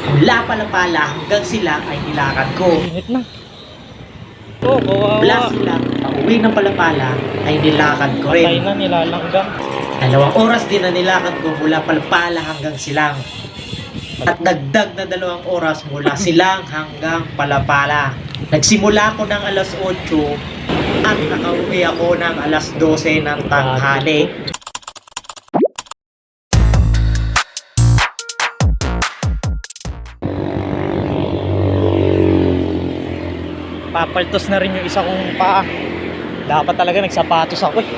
Mula palapala hanggang sila ay nilakad ko. Init na. Oh, Mula kawawa. sila, pauwi ng palapala ay nilakad ko Patay rin. na nilalanggang. Dalawang oras din na nilakad ko mula palapala hanggang silang. At dagdag na dalawang oras mula silang hanggang palapala. Nagsimula ako ng alas 8 at nakauwi ako ng alas 12 ng tanghali. Papaltos na rin yung isa kong paa. Dapat talaga nagsapatos ako eh.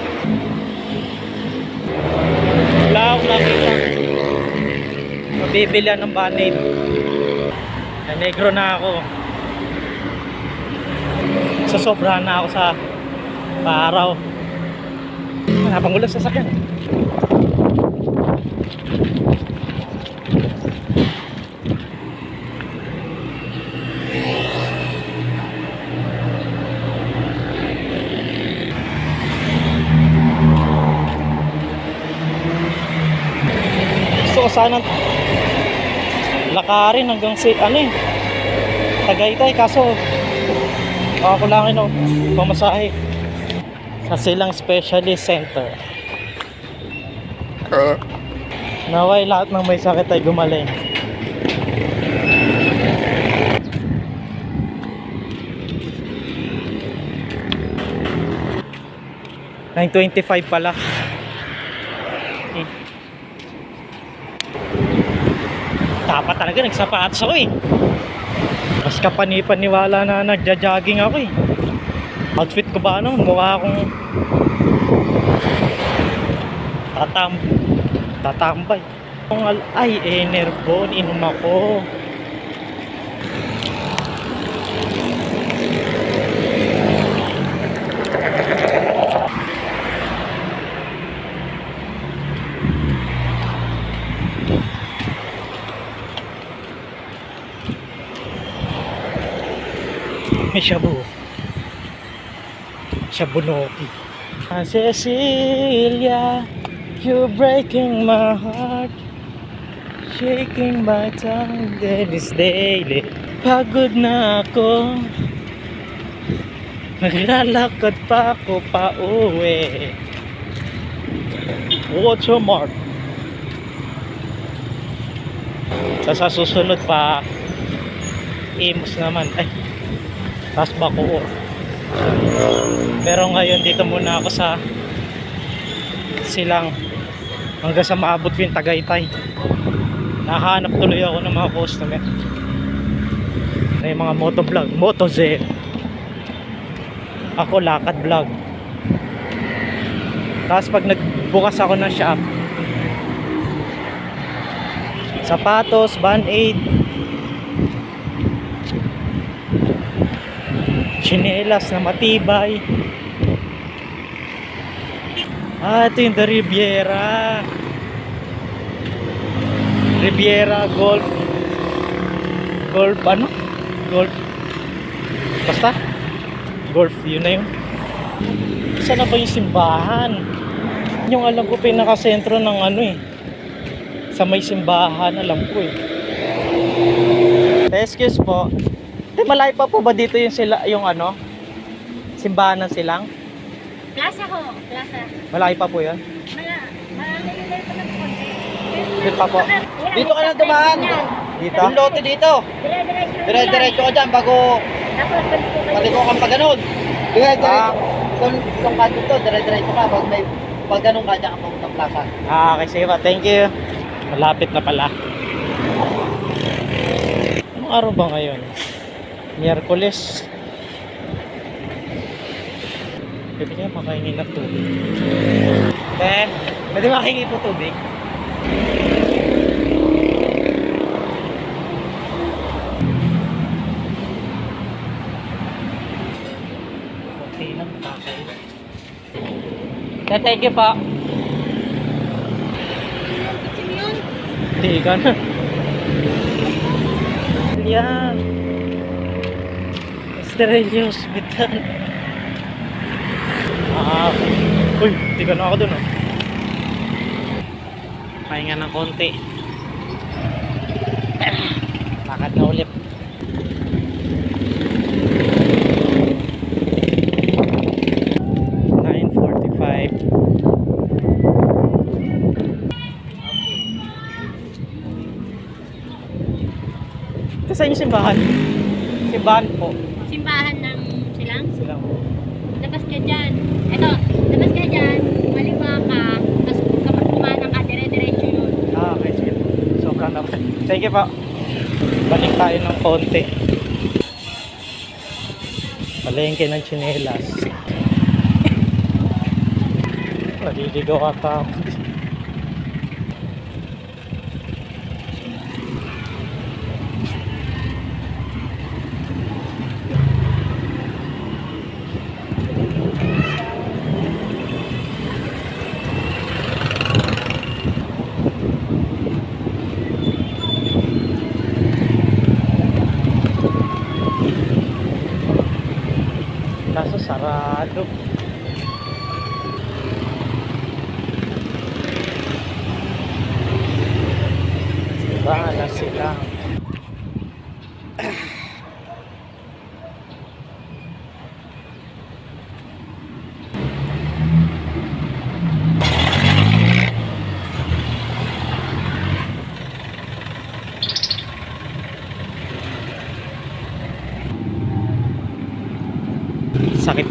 Wala akong nakita. Mabibilihan ng banid. Na negro na ako. Sasobrahan na ako sa araw. Hanapang ulan sa sakyan. Gusto ko sana lakarin hanggang si ano eh Tagaytay. Kaso ako lang ino pamasahe sa silang specialist center. Naway lahat ng may sakit ay gumaling. Nine twenty-five pala. Dapat talaga nagsapatos ako eh. Mas kapani-paniwala na nagja-jogging ako eh. Outfit ko ba ano? Mukha akong tatam tatambay. Al- ay enerbon, inom ako. May shabu. Shabunoki. Ah, Cecilia, you're breaking my heart. Shaking my tongue, Dennis Daily. Pagod na ako. Naglalakad pa ako pa uwi. What's your mark? Sa sa susunod pa, Imus naman. Ay, tapos Bacoor. Pero ngayon dito muna ako sa silang hanggang sa maabot ko yung Tagaytay. Nahanap tuloy ako ng mga customer. Na yung mga motovlog, motozen. Ako lakad vlog. Tapos pag nagbukas ako ng shop, sapatos, band-aid, chinelas na matibay. Ah, ito yung The Riviera. Riviera Golf. Golf ano? Golf. Basta. Golf, yun na yun. Saan na ba yung simbahan? Yung alam ko pinakasentro ng ano eh. Sa may simbahan, alam ko eh. Excuse po. Di malayo pa po ba dito yung sila yung ano? Simbahan ng silang? Plaza ho, plaza. Malayo pa po 'yan. Mala, malalayo pa ng konti. Dito pa po. Dito ka na dumaan. Dito. Yung lote dito. Dire-diretso. Ka dyan bago paliko kang pa ganun. Dire-diretso. Ah. Itong, itong kanto to, dire-diretso ka. Pag may pag ganun ka dyan ka papuntang plaza. Ah, okay, sige pa. Thank you. Malapit na pala. Anong araw ba ngayon? Miyerkules. Pwede kaya makahingi ng tubig. Eh, pwede makahingi po tubig? Lang, kakay. Thank you po. Hindi ka na. Yan. Estrella Hospital. Ah, uy, na ako dun oh. Pahinga ng konti. Lakad na ulit. Ito sa inyo simbahan? Simbahan po. Simbahan ng silang. Silang Labas ka dyan. Eto, labas ka dyan. Maliwa ka. Tapos kapag kumanang ka, dire-diretso yun. Ah, okay, sige. Sobrang naman. Sige pa. Balik tayo ng konti. Palengke ng tsinelas. Naliligaw ata ako. Nope.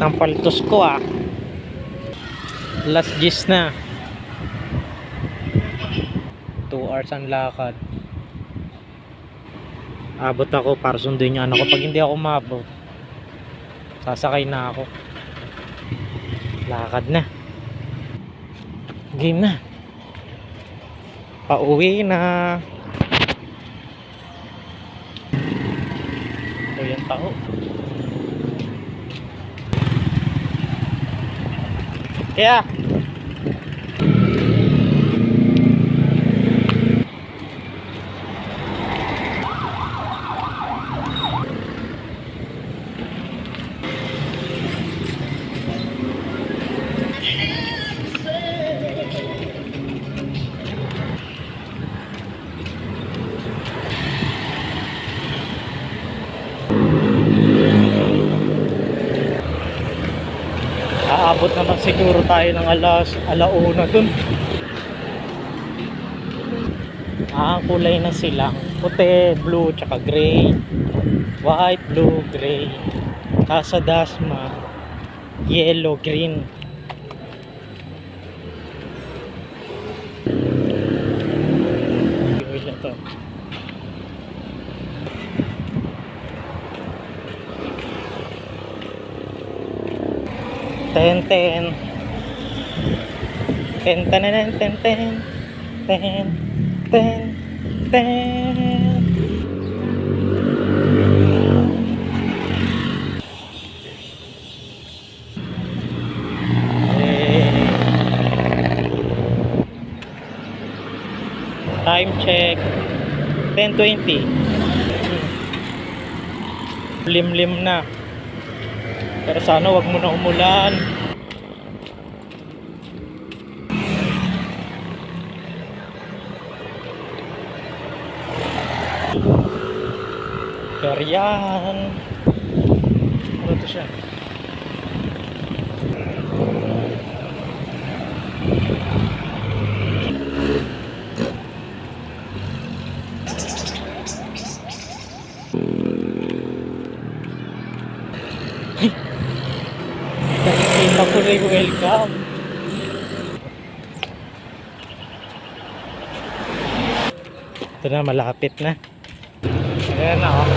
Ng paltos ko ah. Last gis na. 2 hours ang lakad. Abot ako para sunduin yung anak ko. Pag hindi ako mabot, sasakay na ako. Lakad na. Game na. Pauwi na. O yan tao. Kaya. Aabot naman siguro tayo ng alas alauna dun. Ah, kulay na sila. Puti, blue, tsaka gray. White, blue, gray. Casa Dasma, yellow, green. Giveaway na to. Ten, ten. Ten, ten, ten, ten, ten. Ten, ten, ten. Time check. 10.20. Lim-lim na. Pero sana wag mo na umulan. Yan. Ano to siya? Nakikita ko rin welcome. Ito na, malapit na. Ayan na, oh.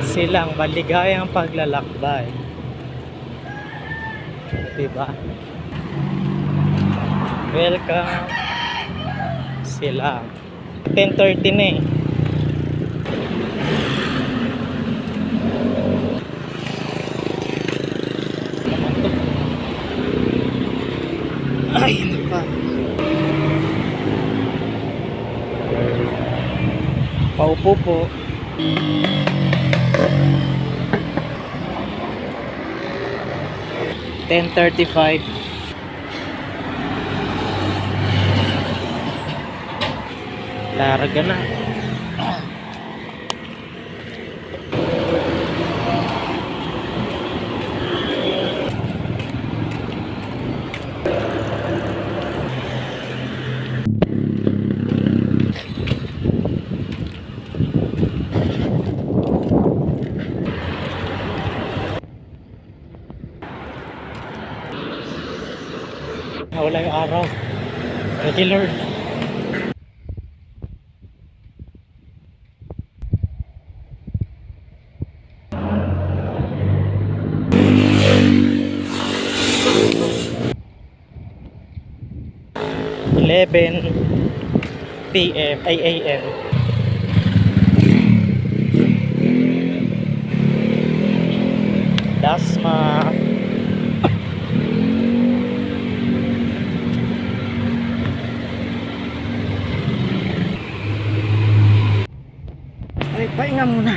Silang maligayang paglalakbay. Diba? Welcome. Silang. 10.30 na eh. Ay, ano pa? Paupo po. Ten thirty-five. Larga na. Mawala yung araw. Regular. Eleven PM ay AM. Dasma. pahinga muna.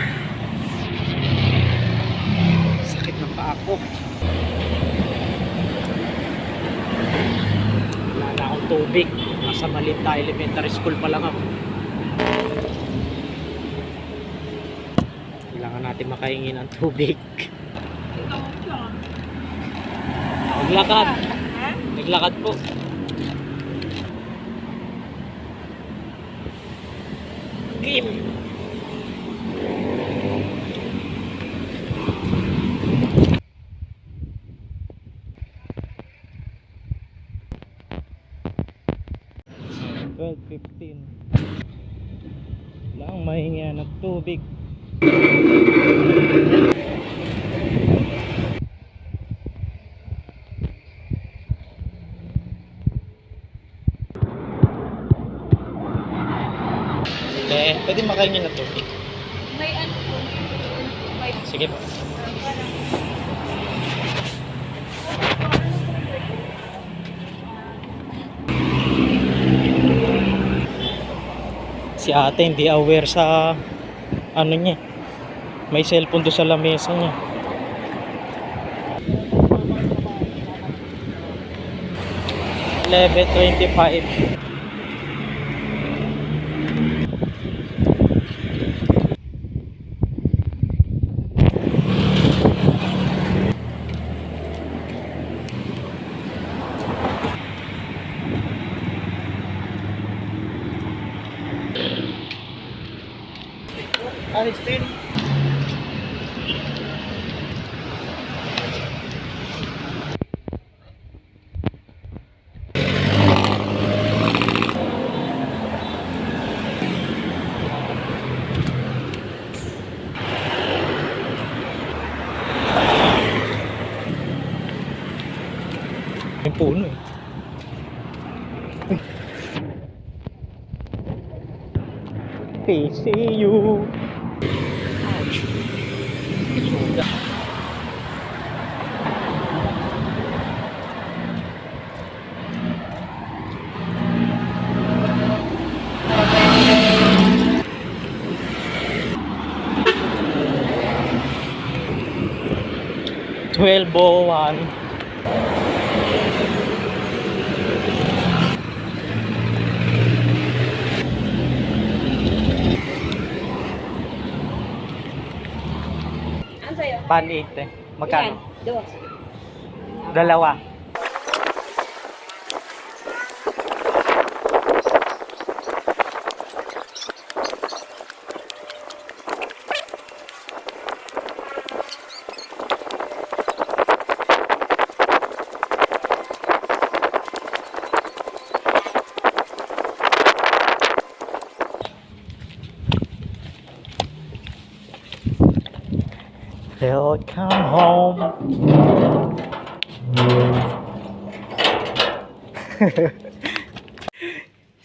Sakit ng paa ko. Wala na akong tubig. Nasa maliit elementary school pa lang ako. Kailangan natin makahingi ng tubig. Naglakad naglakad po. Game. 15 lang mahinga ng tubig Eh, pwede makain niya na tubig. May ano po? Sige po. si ate hindi aware sa ano niya. May cellphone do sa lamesa niya. Level 25 puno eh. PCU. Ouch. Suga. Twelve oh one. Pan 8 eh. Magkano? Dos. Dalawa. They'll come home.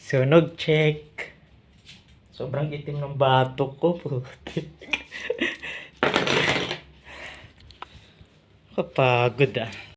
Sunog check. Sobrang itim ng batok ko. putik. Kapagod ah.